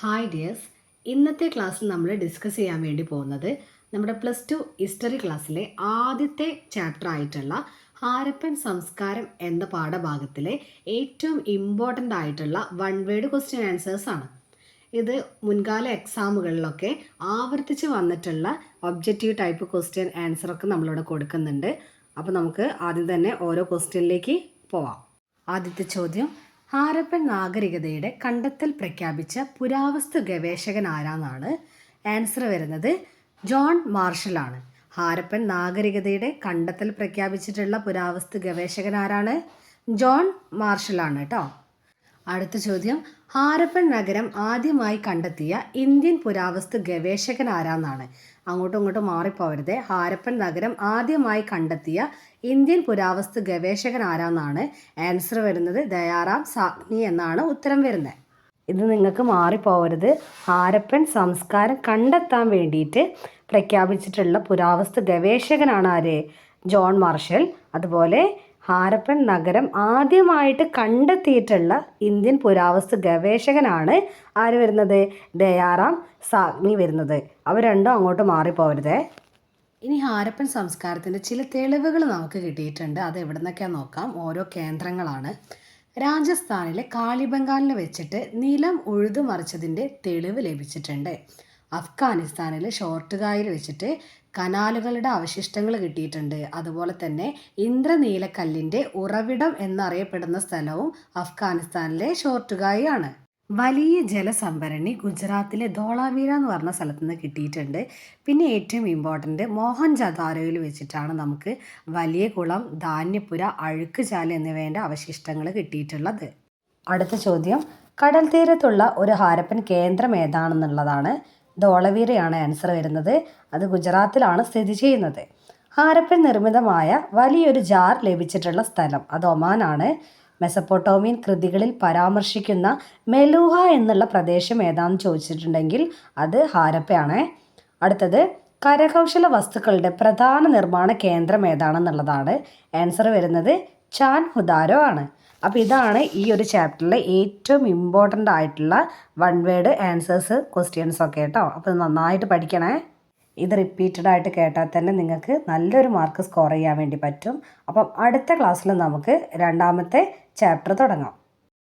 Hi dears ഇന്നത്തെ ക്ലാസ്സിൽ നമ്മൾ ഡിസ്കസ് ചെയ്യാൻ വേണ്ടി പോകുന്നത് നമ്മുടെ പ്ലസ് ടു ഹിസ്റ്ററി ക്ലാസ്സിലെ ആദ്യത്തെ ചാപ്റ്റർ ആയിട്ടുള്ള ഹാരപ്പൻ സംസ്കാരം എന്ന പാഠഭാഗത്തിലെ ഏറ്റവും ഇമ്പോർട്ടന്റ് ആയിട്ടുള്ള വൺ വേർഡ് ക്വസ്റ്റ്യൻ ആൻസേഴ്സ് ആണ്. ഇത് മുൻകാല എക്സാമുകളിലൊക്കെ ആവർത്തിച്ച് വന്നിട്ടുള്ള ഒബ്ജക്റ്റീവ് ടൈപ്പ് ക്വസ്റ്റ്യൻ ആൻസറൊക്കെ നമ്മളിവിടെ കൊടുക്കുന്നുണ്ട്. അപ്പോൾ നമുക്ക് ആദ്യം തന്നെ ഓരോ ക്വസ്റ്റ്യനിലേക്ക് പോവാം. ആദ്യത്തെ ചോദ്യം ഹാരപ്പൻ നാഗരികതയുടെ കണ്ടെത്തൽ പ്രഖ്യാപിച്ച പുരാവസ്തു ഗവേഷകൻ ആരാന്നാണ്? ആൻസർ വരുന്നത് ജോൺ മാർഷലാണ് ഹാരപ്പൻ നാഗരികതയുടെ കണ്ടെത്തൽ പ്രഖ്യാപിച്ചിട്ടുള്ള പുരാവസ്തു ഗവേഷകൻ ആരാണ്? ജോൺ മാർഷലാണ് കേട്ടോ. അടുത്ത ചോദ്യം. ഹാരപ്പൻ നഗരം ആദ്യമായി കണ്ടെത്തിയ ഇന്ത്യൻ പുരാവസ്തു ഗവേഷകൻ ആരാന്നാണ്? അങ്ങോട്ടും ഇങ്ങോട്ടും മാറിപ്പോവരുത്. ഹാരപ്പൻ നഗരം ആദ്യമായി കണ്ടെത്തിയ ഇന്ത്യൻ പുരാവസ്തു ഗവേഷകൻ ആരാന്നാണ്? ആൻസർ വരുന്നത് ദയാറാം സാഗ്നി എന്നാണ് ഉത്തരം വരുന്നത്. ഇത് നിങ്ങൾക്ക് മാറിപ്പോവരുത്. ഹാരപ്പൻ സംസ്കാരം കണ്ടെത്താൻ വേണ്ടിയിട്ട് പ്രഖ്യാപിച്ചിട്ടുള്ള പുരാവസ്തു ഗവേഷകനാണ് ആര്? John Marshall. അതുപോലെ ഹാരപ്പൻ നഗരം ആദ്യമായിട്ട് കണ്ടെത്തിയിട്ടുള്ള ഇന്ത്യൻ പുരാവസ്തു ഗവേഷകനാണ് ആര് വരുന്നത്? ദയാറാം സാഗ്നി വരുന്നത്. അവർ രണ്ടും അങ്ങോട്ട് മാറിപ്പോരുതേ ഇനി ഹാരപ്പൻ സംസ്കാരത്തിന്റെ ചില തെളിവുകൾ നമുക്ക് കിട്ടിയിട്ടുണ്ട്. അത് എവിടെ നിന്നൊക്കെയാ നോക്കാം. ഓരോ കേന്ദ്രങ്ങളാണ്. രാജസ്ഥാനിലെ കാളിബംഗാലിൽ വെച്ചിട്ട് നിലം ഉഴുതു മറിച്ചതിന്റെ തെളിവ് ലഭിച്ചിട്ടുണ്ട്. അഫ്ഗാനിസ്ഥാനിലെ ഷോർട്ടുകായിൽ വെച്ചിട്ട് കനാലുകളുടെ അവശിഷ്ടങ്ങൾ കിട്ടിയിട്ടുണ്ട്. അതുപോലെ തന്നെ ഇന്ദ്രനീലക്കല്ലിന്റെ ഉറവിടം എന്നറിയപ്പെടുന്ന സ്ഥലവും അഫ്ഗാനിസ്ഥാനിലെ ഷോർട്ടുകായി ആണ് വലിയ ജലസംഭരണി ഗുജറാത്തിലെ ധോളാവീര എന്ന് പറഞ്ഞ സ്ഥലത്തു നിന്ന് കിട്ടിയിട്ടുണ്ട്. പിന്നെ ഏറ്റവും ഇമ്പോർട്ടന്റ് മോഹൻ ജദാരോയിൽ വെച്ചിട്ടാണ് നമുക്ക് വലിയ കുളം ധാന്യപ്പുര അഴുക്കുചാൽ എന്നിവയുടെ അവശിഷ്ടങ്ങൾ കിട്ടിയിട്ടുള്ളത്. അടുത്ത ചോദ്യം കടൽ തീരത്തുള്ള ഒരു ഹാരപ്പൻ കേന്ദ്രം ഏതാണെന്നുള്ളതാണ്. ധോളവീരയാണ് ആൻസർ വരുന്നത്. അത് ഗുജറാത്തിലാണ് സ്ഥിതി ചെയ്യുന്നത്. ഹാരപ്പൻ നിർമ്മിതമായ വലിയൊരു ജാർ ലഭിച്ചിട്ടുള്ള സ്ഥലം അത് ഒമാനാണ്. മെസപ്പോട്ടോമിയൻ കൃതികളിൽ പരാമർശിക്കുന്ന മെലൂഹ എന്നുള്ള പ്രദേശം ഏതാണെന്ന് ചോദിച്ചിട്ടുണ്ടെങ്കിൽ അത് ഹാരപ്പയാണ്. അടുത്തത് കരകൗശല വസ്തുക്കളുടെ പ്രധാന നിർമ്മാണ കേന്ദ്രം ഏതാണെന്നുള്ളതാണ്. ആൻസർ വരുന്നത് ചാൻ ഹുദാരോ ആണ്. അപ്പോൾ ഇതാണ് ഈ ഒരു ചാപ്റ്ററിലെ ഏറ്റവും ഇമ്പോർട്ടന്റ് ആയിട്ടുള്ള വൺ വേർഡ് ആൻസേഴ്സ് ക്വസ്റ്റ്യൻസ് ഒക്കെ കേട്ടോ. അപ്പോൾ നന്നായിട്ട് പഠിക്കണേ. ഇത് റിപ്പീറ്റഡ് ആയിട്ട് കേട്ടാൽ തന്നെ നിങ്ങൾക്ക് നല്ലൊരു മാർക്ക് സ്കോർ ചെയ്യാൻ വേണ്ടി പറ്റും. അപ്പം അടുത്ത ക്ലാസ്സിൽ നമുക്ക് രണ്ടാമത്തെ ചാപ്റ്റർ തുടങ്ങാം.